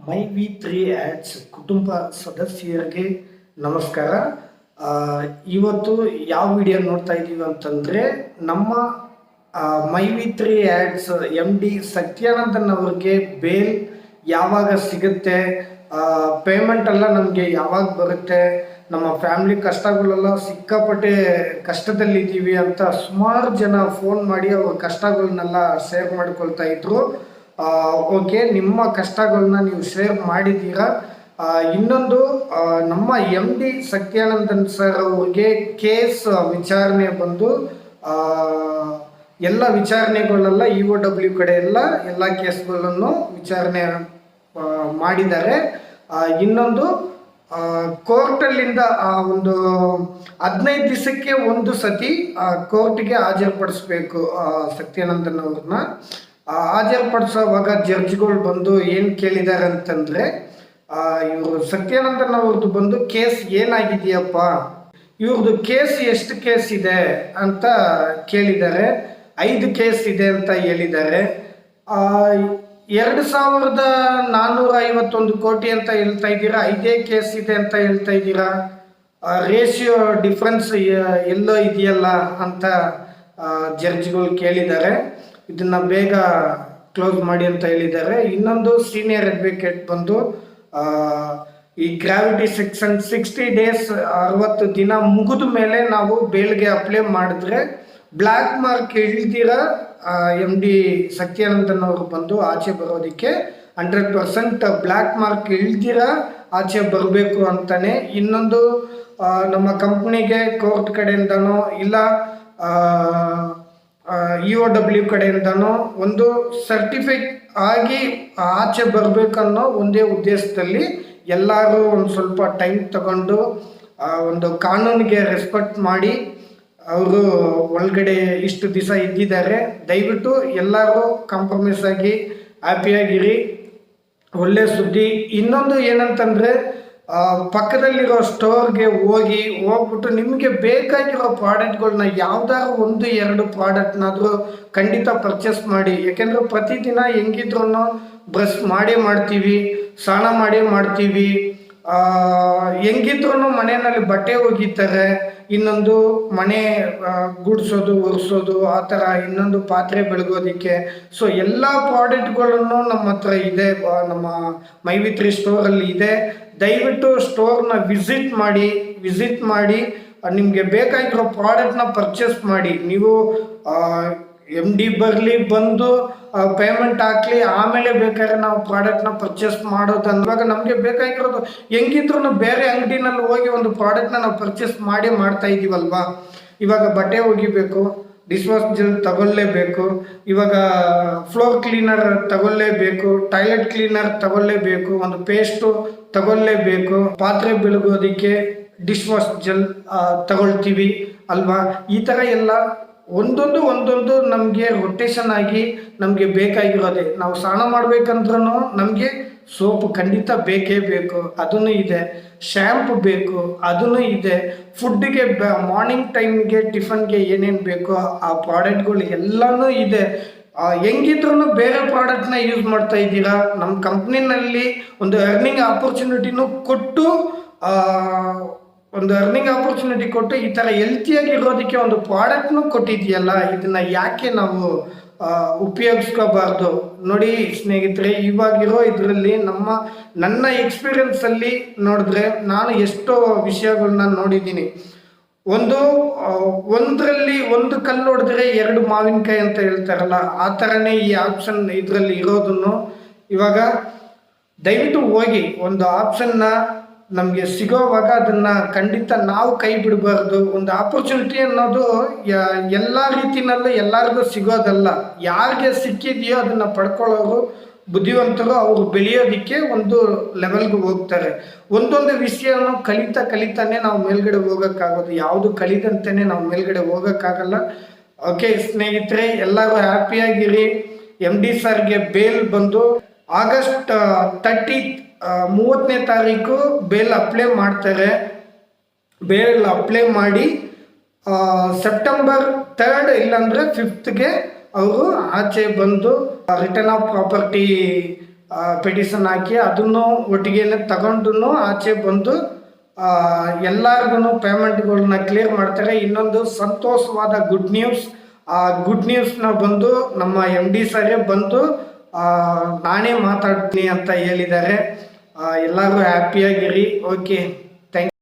ಮೈ V three ads ಕುಟುಂಬ ಸದಸ್ಯರಿಗೆ ನಮಸ್ಕಾರ. ಇವತ್ತು ಯಾವ ವಿಡಿಯೋ ನೋಡ್ತಾ ಇದ್ದೀವಿ ಅಂತಂದರೆ ನಮ್ಮ my V three ads M D Satyanandan ಅವ್ರಿಗೆ ಬೇಲ್ ಯಾವಾಗ ಸಿಗುತ್ತೆ? ಪೇಮೆಂಟ್ ಎಲ್ಲ ನಮಗೆ ಯಾವಾಗ ಬರುತ್ತೆ? ನಮ್ಮ ಫ್ಯಾಮಿಲಿ ಕಷ್ಟಗಳೆಲ್ಲ ಸಿಕ್ಕಾಪಟ್ಟೆ ಕಷ್ಟದಲ್ಲಿದ್ದೀವಿ ಅಂತ ಸುಮಾರು ಜನ ಫೋನ್ ಮಾಡಿ ಅವ್ರ ಕಷ್ಟಗಳನ್ನೆಲ್ಲ ಶೇರ್ ಮಾಡ್ಕೊಳ್ತಾ ಇದ್ರು. ಓಕೆ ನಿಮ್ಮ ಕಷ್ಟಗಳನ್ನ ನೀವು ಶೇರ್ ಮಾಡಿದ್ದೀರಾ? ಇನ್ನೊಂದು ನಮ್ಮ ಎಂ ಡಿ ಸತ್ಯಾನಂದನ್ ಸರ್ ಅವ್ರಿಗೆ ಕೇಸ್ ವಿಚಾರಣೆ ಬಂದು ಎಲ್ಲ ವಿಚಾರಣೆಗಳೆಲ್ಲ ಇ ಒ ಡಬ್ಲ್ಯೂ ಕಡೆ ಎಲ್ಲ ಎಲ್ಲ ಕೇಸ್ಗಳನ್ನು ವಿಚಾರಣೆ ಮಾಡಿದ್ದಾರೆ. ಇನ್ನೊಂದು ಕೋರ್ಟಲ್ಲಿಂದ ಒಂದು ಹದಿನೈದು ದಿವಸಕ್ಕೆ ಒಂದು ಸತಿ ಕೋರ್ಟ್ಗೆ ಹಾಜರುಪಡಿಸ್ಬೇಕು ಸತ್ಯಾನಂದನ್ ಅವ್ರನ್ನ. ಹಾಜರುಪಡಿಸೋವಾಗ ಜಡ್ಜ್ಗಳು ಬಂದು ಏನು ಕೇಳಿದ್ದಾರೆ ಅಂತಂದರೆ ಇವರು ಸತ್ಯಾನಂದನ್ ಅವ್ರದ್ದು ಬಂದು ಕೇಸ್ ಏನಾಗಿದೆಯಪ್ಪ? ಇವ್ರದ್ದು ಕೇಸ್ ಎಷ್ಟು ಕೇಸ್ ಇದೆ ಅಂತ ಕೇಳಿದ್ದಾರೆ ಐದು ಕೇಸ್ ಇದೆ ಅಂತ ಹೇಳಿದ್ದಾರೆ ಎರಡು ಸಾವಿರದ ನಾನ್ನೂರ ಐವತ್ತೊಂದು ಕೋಟಿ ಅಂತ ಹೇಳ್ತಾ ಇದ್ದೀರಾ? ಐದೇ ಕೇಸ್ ಇದೆ ಅಂತ ಹೇಳ್ತಾ ಇದ್ದೀರಾ? ರೇಷಿಯೋ ಡಿಫ್ರೆನ್ಸ್ ಎಲ್ಲೋ ಇದೆಯಲ್ಲ ಅಂತ ಜಡ್ಜ್ಗಳು ಕೇಳಿದ್ದಾರೆ ಇದನ್ನ ಬೇಗ ಕ್ಲೋಸ್ ಮಾಡಿ ಅಂತ ಹೇಳಿದ್ದಾರೆ. ಇನ್ನೊಂದು ಸೀನಿಯರ್ ಅಡ್ವೊಕೇಟ್ ಬಂದು ಈ ಗ್ರಾವಿಟಿ ಸೆಕ್ಷನ್ ಸಿಕ್ಸ್ಟಿ ಡೇಸ್ ಅರವತ್ತು ದಿನ ಮುಗಿದ ಮೇಲೆ ನಾವು ಬೇಲ್ಗೆ ಅಪ್ಲೈ ಮಾಡಿದ್ರೆ ಬ್ಲ್ಯಾಕ್ ಮಾರ್ಕ್ ಇಳ್ದಿರಾ ಎಂ ಡಿ ಸತ್ಯಾನಂದನ್ ಅವರು ಬಂದು ಆಚೆ ಬರೋದಕ್ಕೆ, ಹಂಡ್ರೆಡ್ ಪರ್ಸೆಂಟ್ ಬ್ಲ್ಯಾಕ್ ಮಾರ್ಕ್ ಇಳ್ದಿರಾ ಆಚೆ ಬರಬೇಕು ಅಂತಾನೆ. ಇನ್ನೊಂದು ನಮ್ಮ ಕಂಪ್ನಿಗೆ ಕೋರ್ಟ್ ಕಡೆಯಿಂದನೋ, ಇಲ್ಲ ಇ ಒ ಡಬ್ಲ್ಯೂ ಕಡೆಯಿಂದನೋ ಒಂದು ಸರ್ಟಿಫಿಕೇಟ್ ಆಗಿ ಆಚೆ ಬರಬೇಕನ್ನೋ ಒಂದೇ ಉದ್ದೇಶದಲ್ಲಿ ಎಲ್ಲರೂ ಒಂದು ಸ್ವಲ್ಪ ಟೈಮ್ ತಗೊಂಡು ಒಂದು ಕಾನೂನಿಗೆ ರೆಸ್ಪೆಕ್ಟ್ ಮಾಡಿ ಅವರು ಒಳಗಡೆ ಇಷ್ಟು ದಿವಸ ಇದ್ದಿದ್ದಾರೆ. ದಯವಿಟ್ಟು ಎಲ್ಲರೂ ಕಾಂಪ್ರಮೈಸ್ ಆಗಿ ಹ್ಯಾಪಿಯಾಗಿರಿ ಒಳ್ಳೆ ಸುದ್ದಿ. ಇನ್ನೊಂದು ಏನಂತಂದರೆ ಪಕ್ಕದಲ್ಲಿರೋ ಸ್ಟೋರ್ಗೆ ಹೋಗಿ ಹೋಗ್ಬಿಟ್ಟು ನಿಮಗೆ ಬೇಕಾಗಿರೋ ಪ್ರಾಡಕ್ಟ್ಗಳನ್ನ ಯಾವ್ದಾದ್ರು ಒಂದು, ಎರಡು ಪ್ರಾಡಕ್ಟ್ನಾದರೂ ಖಂಡಿತ ಪರ್ಚೇಸ್ ಮಾಡಿ. ಯಾಕೆಂದರೆ ಪ್ರತಿದಿನ ಹೆಂಗಿದ್ರು ಬ್ರಷ್ ಮಾಡೇ ಮಾಡ್ತೀವಿ, ಸ್ನಾನ ಮಾಡೇ ಮಾಡ್ತೀವಿ. ಹೆಂಗಿದ್ರು ಮನೆಯಲ್ಲಿ ಬಟ್ಟೆ ಒಗಿತಾರೆ, ಇನ್ನೊಂದು ಮನೆ ಗುಡಿಸೋದು, ಒರೆಸೋದು, ಆ ಥರ ಇನ್ನೊಂದು ಪಾತ್ರೆ ಬೆಳಗೋದಕ್ಕೆ. ಸೊ ಎಲ್ಲ ಪ್ರಾಡಕ್ಟ್ಗಳನ್ನು ನಮ್ಮ ಹತ್ರ ಇದೆ ನಮ್ಮ ಮೈವಿತ್ರಿ ಸ್ಟೋರಲ್ಲಿ ಇದೆ. ದಯವಿಟ್ಟು ಸ್ಟೋರ್ನ ವಿಸಿಟ್ ಮಾಡಿ ವಿಸಿಟ್ ಮಾಡಿ ನಿಮಗೆ ಬೇಕಾಗಿರೋ ಪ್ರಾಡಕ್ಟ್ನ ಪರ್ಚೇಸ್ ಮಾಡಿ. ನೀವು ಎಂ ಡಿ ಬರಲಿ, ಬಂದು ಪೇಮೆಂಟ್ ಹಾಕ್ಲಿ, ಆಮೇಲೆ ಬೇಕಾದ್ರೆ ನಾವು ಪ್ರಾಡಕ್ಟ್ನ ಪರ್ಚೇಸ್ ಮಾಡೋದು ಅಂದಾಗ ನಮಗೆ ಬೇಕಾಗಿರೋದು ಹೆಂಗಿದ್ರು ಬೇರೆ ಅಂಗಡಿನಲ್ಲಿ ಹೋಗಿ ಒಂದು ಪ್ರಾಡಕ್ಟ್ನ ನಾವು ಪರ್ಚೇಸ್ ಮಾಡಿ ಮಾಡ್ತಾ ಇದ್ದೀವಲ್ವಾ ಇವಾಗ ಬಟ್ಟೆ ಒಗಿಬೇಕು ಡಿಶ್ ವಾಶ್ ಜೆಲ್ ತಗೊಳ್ಳೇಬೇಕು, ಇವಾಗ ಫ್ಲೋರ್ ಕ್ಲೀನರ್ ತಗೊಳ್ಳೇಬೇಕು ಟಾಯ್ಲೆಟ್ ಕ್ಲೀನರ್ ತಗೊಳ್ಳೇಬೇಕು, ಒಂದು ಪೇಸ್ಟು ತಗೊಳ್ಳೇಬೇಕು. ಪಾತ್ರೆ ಬೆಳಗೋದಕ್ಕೆ ಡಿಶ್ ವಾಶ್ ಜೆಲ್ ತಗೊಳ್ತೀವಿ ಅಲ್ವಾ? ಈ ಥರ ಎಲ್ಲ ಒಂದೊಂದು ಒಂದೊಂದು ನಮಗೆ ರೊಟೇಷನ್ ಆಗಿ ನಮಗೆ ಬೇಕಾಗಿರೋದೆ. ನಾವು ಸ್ನಾನ ಮಾಡ್ಬೇಕಂದ್ರೂ ನಮಗೆ ಸೋಪ್ ಖಂಡಿತ ಬೇಕೇ ಬೇಕು. ಅದನ್ನು ಇದೆ. ಶ್ಯಾಂಪು ಬೇಕು. ಅದನ್ನು ಇದೆ. ಫುಡ್ಡಿಗೆ ಮಾರ್ನಿಂಗ್ ಟೈಮ್ಗೆ ಟಿಫನ್ಗೆ ಏನೇನು ಬೇಕೋ ಆ ಪ್ರಾಡಕ್ಟ್ಗಳು ಎಲ್ಲನೂ ಇದೆ. ಹೆಂಗಿದ್ರು ಬೇರೆ ಪ್ರಾಡಕ್ಟ್ನ ಯೂಸ್ ಮಾಡ್ತಾ ಇದ್ದೀರಾ? ನಮ್ಮ ಕಂಪ್ನಿನಲ್ಲಿ ಒಂದು ಅರ್ನಿಂಗ್ ಆಪರ್ಚುನಿಟಿನೂ ಕೊಟ್ಟು ಒಂದು ಅರ್ನಿಂಗ್ ಆಪರ್ಚುನಿಟಿ ಕೊಟ್ಟು ಈ ಥರ ಹೆಲ್ತಿಯಾಗಿ ಇರೋದಕ್ಕೆ ಒಂದು ಪ್ರಾಡಕ್ಟ್ನು ಕೊಟ್ಟಿದೆಯಲ್ಲ ಇದನ್ನ ಯಾಕೆ ನಾವು ಉಪಯೋಗಿಸ್ಕೋಬಾರ್ದು? ನೋಡಿ ಸ್ನೇಹಿತರೆ, ಇವಾಗಿರೋ ಇದರಲ್ಲಿ ನಮ್ಮ, ನನ್ನ ಎಕ್ಸ್ಪೀರಿಯನ್ಸಲ್ಲಿ ನೋಡಿದ್ರೆ ನಾನು ಎಷ್ಟೋ ವಿಷಯಗಳನ್ನ ನೋಡಿದ್ದೀನಿ. ಒಂದು ಒಂದರಲ್ಲಿ ಒಂದು ಕಲ್ಲು ಹೊಡೆದ್ರೆ ಎರಡು ಮಾವಿನಕಾಯಿ ಅಂತ ಹೇಳ್ತಾರಲ್ಲ, ಆ ಥರನೇ ಈ ಆಪ್ಷನ್ ಇದರಲ್ಲಿ ಇರೋದನ್ನು ಇವಾಗ ದಯವಿಟ್ಟು ಹೋಗಿ ಒಂದು ಆಪ್ಷನ್ನ ನಮಗೆ ಸಿಗೋವಾಗ ಅದನ್ನ ಖಂಡಿತ ನಾವು ಕೈ ಬಿಡಬಾರ್ದು. ಒಂದು ಆಪರ್ಚುನಿಟಿ ಅನ್ನೋದು ಎಲ್ಲ ರೀತಿನಲ್ಲೂ ಎಲ್ಲರಿಗೂ ಸಿಗೋದಲ್ಲ. ಯಾರಿಗೆ ಸಿಕ್ಕಿದೆಯೋ ಅದನ್ನ ಪಡ್ಕೊಳ್ಳೋರು ಬುದ್ಧಿವಂತರು ಅವರು ಬೆಳೆಯೋದಕ್ಕೆ ಒಂದು ಲೆವೆಲ್ಗೆ ಹೋಗ್ತಾರೆ. ಒಂದೊಂದು ವಿಷಯವನ್ನು ಕಲಿತಾ ಕಲಿತಾನೆ ನಾವು ಮೇಲ್ಗಡೆ ಹೋಗೋಕ್ಕಾಗೋದು. ಯಾವುದು ಕಲಿದಂತೆಯೇ ನಾವು ಮೇಲ್ಗಡೆ ಹೋಗೋಕ್ಕಾಗಲ್ಲ. ಓಕೆ, ಸ್ನೇಹಿತರೆ, ಎಲ್ಲರೂ ಹ್ಯಾಪಿಯಾಗಿರಿ. ಎಂ ಡಿ ಸರ್ಗೆ ಬೇಲ್ ಬಂದು ಆಗಸ್ಟ್ ತರ್ಟಿ ಮೂವತ್ತನೇ ತಾರೀಕು ಬೇಲ್ ಅಪ್ಲೈ ಮಾಡ್ತಾರೆ. ಬೇಲ್ ಅಪ್ಲೈ ಮಾಡಿ ಸೆಪ್ಟೆಂಬರ್ ತರ್ಡ್ ಇಲ್ಲಾಂದರೆ ಫಿಫ್ತ್ಗೆ ಅವರು ಆಚೆ ಬಂದು ರಿಟರ್ನ್ ಆಫ್ ಪ್ರಾಪರ್ಟಿ ಪಿಟಿಷನ್ ಹಾಕಿ ಅದನ್ನು ಒಟ್ಟಿಗೆ ತಗೊಂಡು ಆಚೆ ಬಂದು ಎಲ್ಲರಿಗೂ ಪೇಮೆಂಟ್ಗಳನ್ನ ಕ್ಲಿಯರ್ ಮಾಡ್ತಾರೆ. ಇನ್ನೊಂದು ಸಂತೋಷವಾದ ಗುಡ್ ನ್ಯೂಸ್ ಆ ಗುಡ್ ನ್ಯೂಸ್ನ ಬಂದು ನಮ್ಮ ಎಂ ಡಿ ಸರೇ ಬಂದು ನಾನೇ ಮಾತಾಡ್ತೀನಿ ಅಂತ ಹೇಳಿದ್ದಾರೆ. ಎಲ್ಲರೂ ಹ್ಯಾಪಿಯಾಗಿರಿ ಓಕೆ